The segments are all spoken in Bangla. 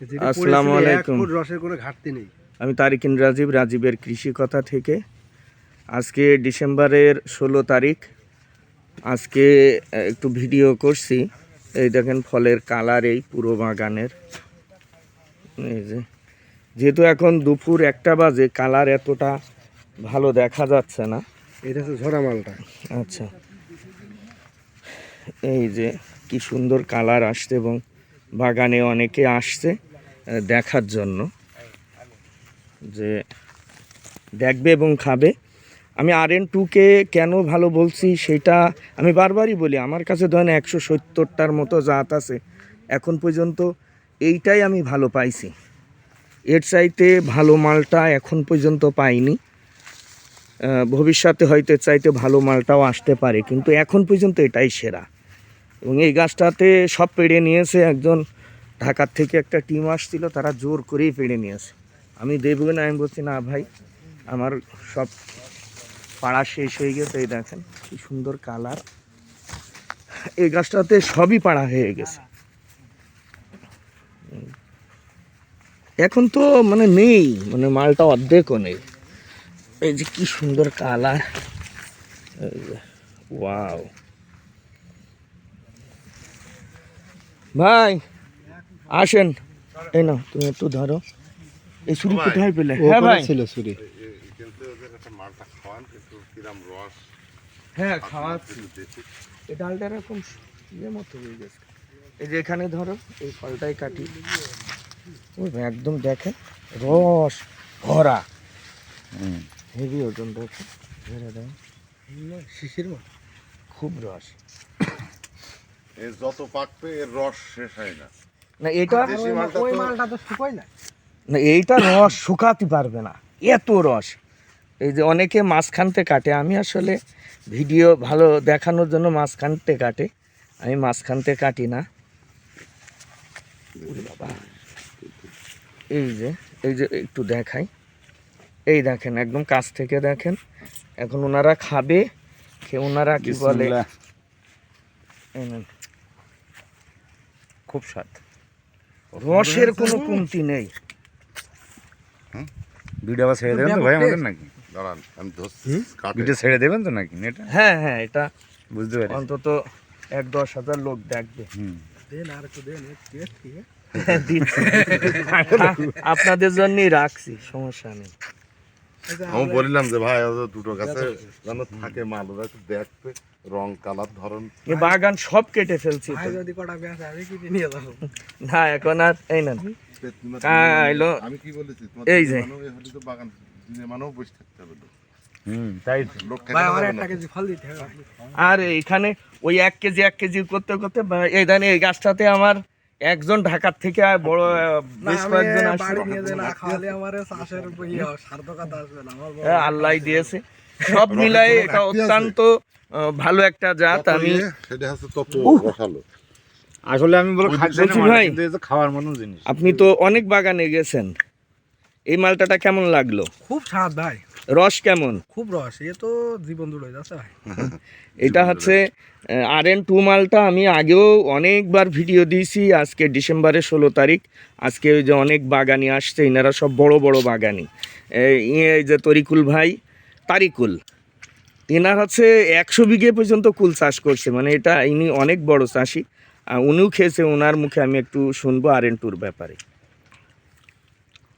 আসসালামু আলাইকুম। রসের কোনো ঘাটতি নেই। আমি তারিকিন রাজীব রাজীবের কৃষি কথা থেকে। আজকে ডিসেম্বরের ষোলো তারিখ। আজকে একটু ভিডিও করছি। এই দেখেন ফলের কালার এই পুরো বাগানের। এই যে যেহেতু এখন দুপুর একটা বাজে কালার এতটা ভালো দেখা যাচ্ছে না। এটা হচ্ছে ঝরা মালটা। আচ্ছা। এই যে কি সুন্দর কালার আসছে এবং বাগানে অনেকে আসছে। দেখার জন্য যে দেখবে এবং খাবে। আমি আর এন টুকে কেন ভালো বলছি সেটা আমি বারবারই বলি, আমার কাছে ধরেন একশো সত্তরটার মতো জাত আছে। এখন পর্যন্ত এইটাই আমি ভালো পাইছি। এর চাইতে ভালো মালটা এখন পর্যন্ত পাইনি। ভবিষ্যতে হয়তো এর চাইতে ভালো মালটাও আসতে পারে, কিন্তু এখন পর্যন্ত এটাই সেরা। এবং এই গাছটাতে সব পেড়ে নিয়েছে একজন ঢাকার থেকে একটা টিম আসছিল, তারা জোর করেই পেড়ে নিয়েছে। আমি দেবো না আমি বলছি, না ভাই, আমার সব পাড়া শেষ হয়ে গেছে, এই দেখেন, কি সুন্দর কালার। এই গাছটাতে সবই পাড়া হয়ে গেছে। এখন তো মানে নেই মানে মালটা অর্ধেকও নেই। এই যে কি সুন্দর কালার। ওয়াও। ভাই আসেন। এই না তুমি একটু ধরো। এই ছুরি কোথায় পেলে? হ্যাঁ ভাই। ছিল সুরি ওদের একটা মালটা খাওয়ান কিন্তু কিরাম রস। হ্যাঁ খাওয়াচ্ছি। এই ডালটা এরকম ইয়ে মতো হয়ে গেছে। এই যে এখানে ধরো এই ফলটাই কাটি। একদম দেখেন রস ভরা। হেভি ওজন দেখেন। ধরে দেন শিশির মতো। খুব রস। এর যত পাকবে এর রস শেষ হয় না। না এটা ওই মালটা তো শুকোয় না। না এইটা রস শুকাতে পারবে না এত রস। এই যে অনেকে মাঝখানতে কাটে আমি আসলে ভিডিও ভালো দেখানোর জন্য মাঝখানতে কাটে। আমি মাঝখানতে কাটি না। বাবা। এই যে এই যে একটু দেখাই। এই দেখেন একদম কাছ থেকে দেখেন। এখন ওনারা খাবে খেয়ে ওনারা কি বলে? খুব স্বাদ। রসের কোনো কমতি নেই। ভিডিও আবার ছেড়ে দেবেন তো? ভাই আমাদের নাকি? দাঁড়ান আমি ভিডিও ছেড়ে দেবেন তো নাকি? এটা হ্যাঁ হ্যাঁ এটা বুঝতে পারি অন্তত এক দশ হাজার লোক দেখবে। দেন আর একটু দেন ঠিক আছে দিচ্ছি। আপনাদের জন্যই রাখছি সমস্যা নেই। আমি বললাম যে ভাই দুটো গাছে যেন থাকে মাল ওরা একটু দেখবে রং কালার ধরন। এ বাগান সব কেটে ফেলছি ভাই যদি কটা বেঁচে আমি কি নিয়ে যাব। না এখন আর এই না হ্যাঁ, আমি কি বলেছি এই যে। এই হলে তো বাগান দিনে মানেও বসে থাকতে হবে আর এখানে ওই এক কেজি এক কেজি করতে করতে এই জানি এই গাছটাতে আমার একজন ঢাকার থেকে আর বড় বেশ কয়েকজন ইয়ে হ্যাঁ, আল্লাহ দিয়েছে। সব মিলাই এটা অত্যন্ত ভালো একটা জাত আমি সেটা হচ্ছে তত রসালো আসলে আমি বলো ওই বলছি ভাই। কিন্তু এই তো খাওয়ার মতো জিনিস। আপনি তো অনেক বাগানে গেছেন। এই মালটাটা কেমন লাগল? খুব স্বাদ ভাই। রস কেমন? খুব রস এ তো জীবন জুড়ে যাচ্ছে ভাই। এটা হচ্ছে আর এন টু মালটা আমি আগেও অনেকবার ভিডিও দিয়েছি, আজকে ডিসেম্বরের ষোলো তারিখ। আজকে ওই যে অনেক বাগানি আসছে, এনারা সব বড় বড় বাগানি। এই যে তরিকুল ভাই, তারিকুল। এনার হচ্ছে একশো বিঘে পর্যন্ত কুল চাষ করছে মানে এটা ইনি অনেক বড় চাষি। উনিও খেয়েছে, ওনার মুখে আমি একটু শুনব আর এন টুর ব্যাপারে।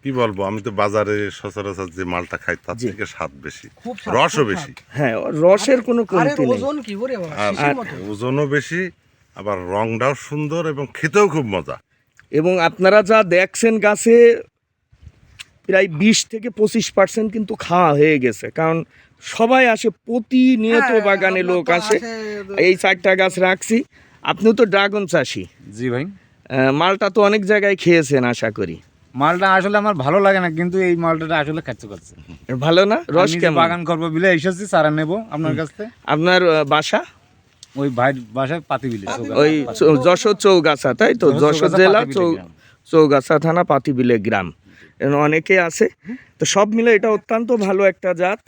কি বলব? আমি তো বাজারে সচরাচর যে মালটা খাই তার থেকে স্বাদ বেশি। রসও বেশি। হ্যাঁ রসের কোনো কমতি নেই। ওজন কি ওজনও বেশি আবার রংটাও সুন্দর এবং খেতেও খুব মজা। এবং আপনারা যা দেখছেন গাছে প্রায় বিশ থেকে পঁচিশ পার্সেন্ট কিন্তু খাওয়া হয়ে গেছে। কারণ সবাই আসে প্রতিনিয়ত হ্যাঁ, বাগানে লোক আসে। আসে, এই চারটা গাছ রাখছি। আপনিও তো ড্রাগন চাষি। জি ভাই। মালটা তো অনেক জায়গায় খেয়েছেন আশা করি। মালটা আসলে আমার ভালো লাগে না কিন্তু এই মালটা আসলে খাচ্ছে করছে। ভালো না? রস কেমন? বাগান করব বিলে এসেছি সারা নেব আপনার কাছ থেকে। আপনার বাসা? ওই ভাই বাসায় পাতি বিলে ওই যশোর চৌগাছা তাই তো? যশোর যশোর জেলা চৌ চৌগাছা থানা পাতিবিলে গ্রাম। অনেকে আছে। তো সব মিলে এটা অত্যন্ত ভালো একটা জাত।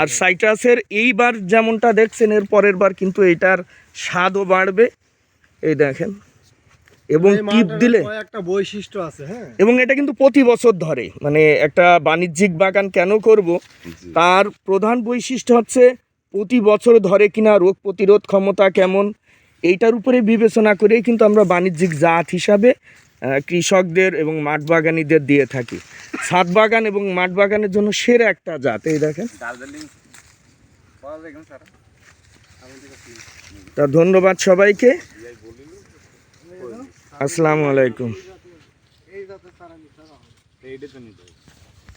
আর সাইট্রাসের এইবার যেমনটা দেখছেন এর পরের বার কিন্তু এটার স্বাদও বাড়বে। এই দেখেন। এবং টিপ দিলে কয়েকটা বৈশিষ্ট্য আছে হ্যাঁ। এবং এটা কিন্তু প্রতি বছর ধরে। মানে একটা বাণিজ্যিক বাগান কেন করব? তার প্রধান বৈশিষ্ট্য হচ্ছে প্রতি বছর ধরে কিনা রোগ প্রতিরোধ ক্ষমতা কেমন এইটার উপরে বিবেচনা করেই কিন্তু আমরা বাণিজ্যিক জাত হিসাবে কৃষকদের এবং মাঠ বাগানিদের দিয়ে থাকি। ছাদ বাগান এবং মাঠ বাগানের জন্য সেরা একটা জাত এই দেখেন। তা ধন্যবাদ সবাইকে। আসসালামু আলাইকুম।